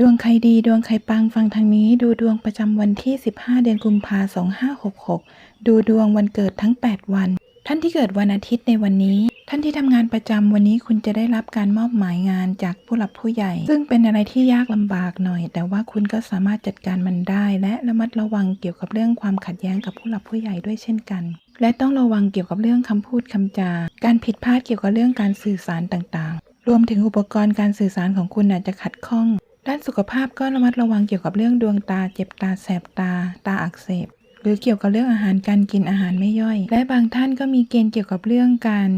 ดวงใครดีดวงใครปังฟังทางนี้ดูดวงประจำวันที่ 15 เดือนกุมภา2566 ดูดวงวันเกิดทั้ง 8 วัน ท่านที่เกิดวันอาทิตย์ในวันนี้ ท่านที่ทำงานประจำวันนี้คุณจะได้รับการมอบหมายงานจากผู้หลักผู้ใหญ่ ซึ่งเป็นอะไรที่ยากลำบากหน่อย แต่ว่าคุณก็สามารถจัดการมันได้ และระมัดระวังเกี่ยวกับเรื่องความขัดแย้งกับผู้หลักผู้ใหญ่ด้วยเช่นกัน และต้องระวังเกี่ยวกับเรื่องคำพูดคำจา การผิดพลาดเกี่ยวกับเรื่องการสื่อสารต่างๆ รวมถึงอุปกรณ์การสื่อสารของคุณอาจจะขัดข้อง ด้านสุขภาพก็ระมัดระวังเกี่ยวกับเรื่องดวงตา เจ็บตาแสบตา ตาอักเสบ หรือเกี่ยวกับเรื่องอาหารการกินอาหารไม่ย่อย และบางท่านก็มีเกณฑ์เกี่ยวกับเรื่องการ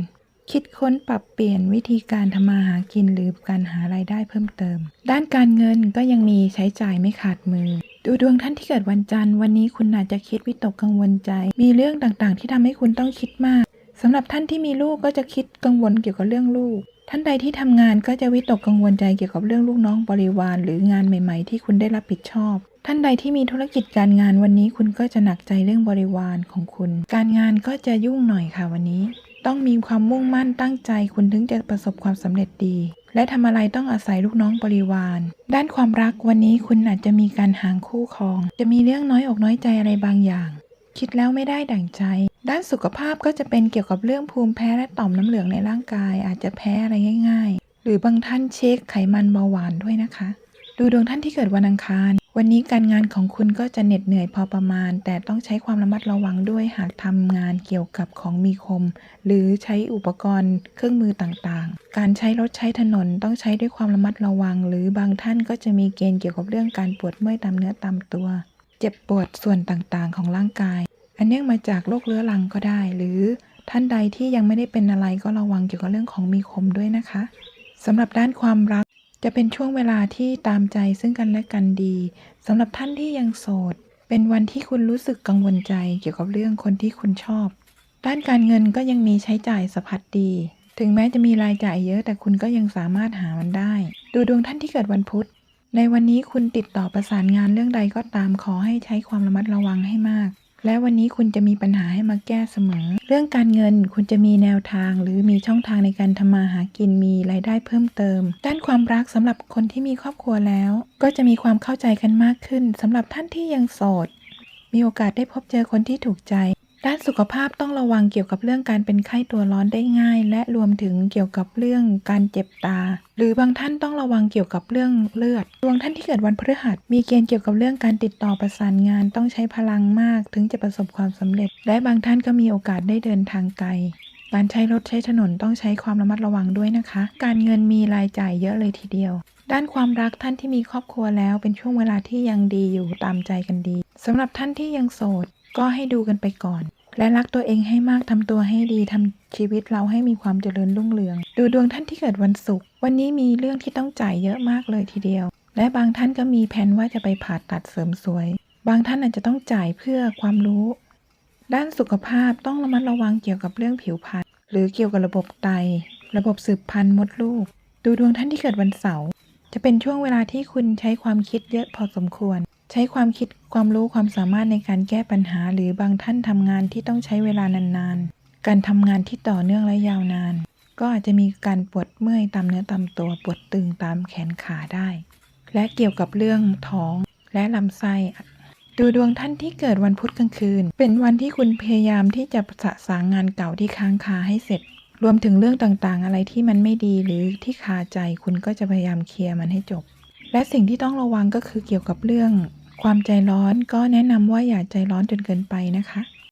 คิดค้นปรับเปลี่ยนวิธีการทำมาหากินหรือการหารายได้เพิ่มเติม ด้านการเงินก็ยังมีใช้จ่ายไม่ขาดมือ ดูดวงท่านที่เกิดวันจันทร์วันนี้คุณอาจจะคิดวิตกกังวลใจ มีเรื่องต่างๆ ที่ทำให้คุณต้องคิดมากสำหรับท่านที่มีลูกก็จะคิดกังวลเกี่ยวกับเรื่องลูก ท่านใดที่ทำงานก็จะวิตกกังวลใจเกี่ยวกับเรื่องลูกน้องบริวาร หรืองานใหม่ ๆ ที่คุณได้รับผิดชอบ ท่านใดที่มีธุรกิจการงานวันนี้คุณก็จะหนักใจเรื่องบริวารของคุณ การงานก็จะยุ่งหน่อยค่ะวันนี้ ต้องมีความมุ่งมั่นตั้งใจคุณถึงจะประสบความสำเร็จดี และทำอะไรต้องอาศัยลูกน้องบริวาร ด้านความรักวันนี้คุณอาจจะมีการหางคู่ครอง จะมีเรื่องน้อยอกน้อยใจอะไรบางอย่าง คิดแล้วไม่ได้ดั่งใจ ด้านสุขภาพก็จะเป็นเกี่ยวกับเรื่องภูมิแพ้และต่อมน้ำเหลืองในร่างกาย อาจจะแพ้อะไรง่าย ๆ หรือบางท่านเช็คไขมันเบาหวานด้วยนะคะ ดูดวงท่านที่เกิดวันอังคาร วันนี้การงานของคุณก็จะเหน็ดเหนื่อยพอประมาณ แต่ต้องใช้ความระมัดระวังด้วยหากทำงานเกี่ยวกับของมีคม หรือใช้อุปกรณ์เครื่องมือต่างๆ การใช้รถใช้ถนนต้องใช้ด้วยความระมัดระวัง หรือบางท่านก็จะมีเกณฑ์เกี่ยวกับเรื่องการปวดเมื่อยตามเนื้อตามตัวเจ็บปวดส่วนต่างๆ ของร่างกาย อันเนื่องมาจากโรคเรื้อรังก็ได้ หรือท่านใดที่ยังไม่ได้เป็นอะไรก็ระวังเกี่ยวกับเรื่องของมีคมด้วยนะคะสำหรับด้านความรักจะเป็นช่วงเวลาที่ตามใจซึ่งกันและกันดีสำหรับท่านที่ยังโสด เป็นวันที่คุณรู้สึกกังวลใจเกี่ยวกับเรื่องคนที่คุณชอบ ด้านการเงินก็ยังมีใช้จ่ายสะพัดดี ถึงแม้จะมีรายจ่ายเยอะแต่คุณก็ยังสามารถหามันได้ ดูดวงท่านที่เกิดวันพุธ ในวันนี้คุณติดต่อประสานงานเรื่องใดก็ตามขอให้ใช้ความระมัดระวังให้มาก และวันนี้คุณจะมีปัญหาให้มาแก้เสมอ เรื่องการเงินคุณจะมีแนวทาง หรือมีช่องทางในการทำมาหากินมีรายได้เพิ่มเติม ด้านความรักสำหรับคนที่มีครอบครัวแล้ว ก็จะมีความเข้าใจกันมากขึ้นสำหรับท่านที่ยังโสด มีโอกาสได้พบเจอคนที่ถูกใจ ด้านสุขภาพต้องระวังเกี่ยวกับเรื่องการเป็นไข้ตัวร้อนได้ง่าย และรวมถึงเกี่ยวกับเรื่องการเจ็บตา หรือบางท่านต้องระวังเกี่ยวกับเรื่องเลือดดวงท่านที่เกิดวันพฤหัสมีเกณฑ์เกี่ยวกับเรื่องการติดต่อประสานงานต้องใช้พลังมาก ถึงจะประสบความสำเร็จ และบางท่านก็มีโอกาสได้เดินทางไกลการใช้รถใช้ถนนต้องใช้ความระมัดระวังด้วยนะคะ การเงินมีรายจ่ายเยอะเลยทีเดียว ด้านความรักท่านที่มีครอบครัวแล้วเป็นช่วงเวลาที่ยังดีอยู่ตามใจกันดีสำหรับท่านที่ยังโสด ก็ให้ดูกันไปก่อน และรักตัวเองให้มากทำตัวให้ดีทำชีวิตเราให้มีความเจริญรุ่งเรือง ดูดวงท่านที่เกิดวันศุกร์วันนี้มีเรื่องที่ต้องจ่ายเยอะมากเลยทีเดียว และบางท่านก็มีแผนว่าจะไปผ่าตัดเสริมสวย บางท่านอาจจะต้องจ่ายเพื่อความรู้ ด้านสุขภาพต้องระมัดระวังเกี่ยวกับเรื่องผิวพรรณหรือเกี่ยวกับระบบไต ระบบสืบพันธุ์มดลูก ดูดวงท่านที่เกิดวันเสาร์จะเป็นช่วงเวลาที่คุณใช้ความคิดเยอะพอสมควร ใช้ความคิดความรู้ความสามารถในการแก้ปัญหา หรือบางท่านทำงานที่ต้องใช้เวลานานๆ การทำงานที่ต่อเนื่องและยาวนาน ก็อาจจะมีการปวดเมื่อยตามเนื้อตามตัวปวดตึงตามแขนขาได้ และเกี่ยวกับเรื่องท้องและลำไส้ดูดวงท่านที่เกิดวันพุธกลางคืน เป็นวันที่คุณพยายามที่จะสะสางงานเก่าที่ค้างคาให้เสร็จ รวมถึงเรื่องต่างๆ อะไรที่มันไม่ดีหรือที่คาใจคุณก็จะพยายามเคลียร์มันให้จบ และสิ่งที่ต้องระวังก็คือเกี่ยวกับเรื่อง ความใจร้อนก็แนะนำว่าอย่าใจร้อนจนเกินไปนะคะ